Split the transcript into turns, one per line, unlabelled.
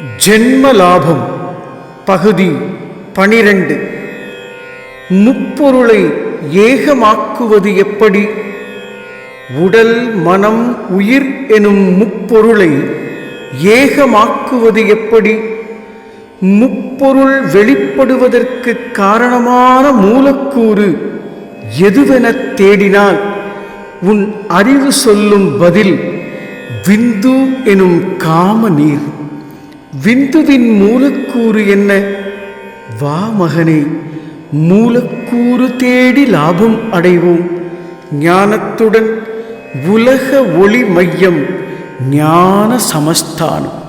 ஜென்ம லாபம் பகுதி பனிரெண்டு. முப்பொருளை ஏகமாக்குவது எப்படி? உடல் மனம் உயிர் எனும் முப்பொருளை ஏகமாக்குவது எப்படி? முப்பொருள் வெளிப்படுவதற்கு காரணமான மூலக்கூறு எதுவெனத் தேடினால் உன் அறிவு சொல்லும் பதில் விந்து எனும் காம நீர் விந்துவின் மூலக்கூறு என்ன? வா மகனே மூலக்கூறு தேடி லாபம் அடைவோம். ஞானத்துடன் உலக ஒளி மையம் ஞான சமஸ்தானம்.